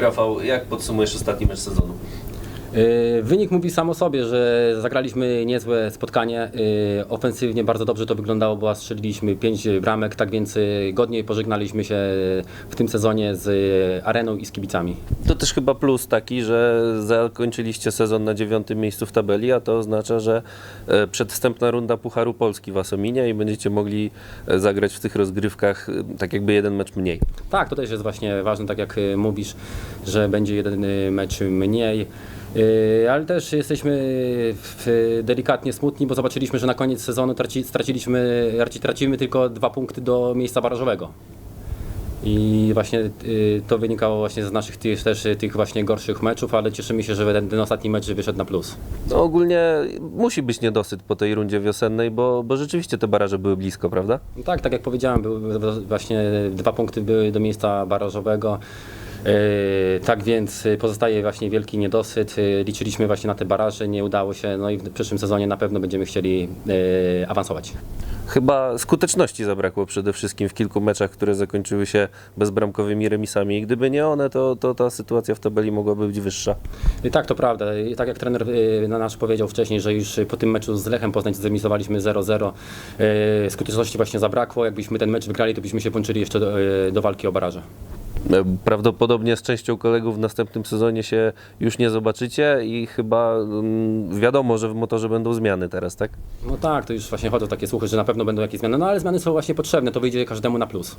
Rafał, jak podsumujesz ostatni mecz sezonu? Yy, Wynik mówi sam o sobie, że zagraliśmy niezłe spotkanie. Yy, Ofensywnie bardzo dobrze to wyglądało, bo strzeliliśmy 5 bramek, tak więc yy, godnie pożegnaliśmy się w tym sezonie z areną i z kibicami. To też chyba plus taki, że zakończyliście sezon na dziewiątym miejscu w tabeli, a to oznacza, że e, przedwstępna runda Pucharu Polski was ominia i będziecie mogli e, zagrać w tych rozgrywkach e, tak jakby jeden mecz mniej. Tak, to też jest właśnie ważne, tak jak mówisz, że będzie jeden mecz mniej. Yy, Ale też jesteśmy w- delikatnie smutni, bo zobaczyliśmy, że na koniec sezonu traci, straciliśmy, raczej tracimy tylko dwa punkty do miejsca barażowego. I właśnie y, to wynikało właśnie z naszych tych, też y, tych właśnie gorszych meczów, ale cieszymy się, że ten, ten ostatni mecz wyszedł na plus. No ogólnie musi być niedosyt po tej rundzie wiosennej, bo, bo rzeczywiście te baraże były blisko, prawda? No Tak, tak jak powiedziałem, były właśnie dwa punkty były do miejsca barażowego. Yy, tak więc y, pozostaje właśnie wielki niedosyt. Yy, Liczyliśmy właśnie na te baraże, nie udało się, no i w przyszłym sezonie na pewno będziemy chcieli awansować. Chyba skuteczności zabrakło przede wszystkim w kilku meczach, które zakończyły się bezbramkowymi remisami. Gdyby nie one, to, to ta sytuacja w tabeli mogłaby być wyższa. Tak, to prawda. I tak jak trener na nasz powiedział wcześniej, że już po tym meczu z Lechem Poznań zremisowaliśmy 0-0. y, Skuteczności właśnie zabrakło. Jakbyśmy ten mecz wygrali, to byśmy się włączyli jeszcze do, do walki o baraże. Prawdopodobnie z częścią kolegów w następnym sezonie się już nie zobaczycie i chyba mm, wiadomo, że w motorze będą zmiany teraz, tak? No tak, to już właśnie chodzą takie słuchy, że na pewno będą jakieś zmiany, no ale zmiany są właśnie potrzebne, to wyjdzie każdemu na plus.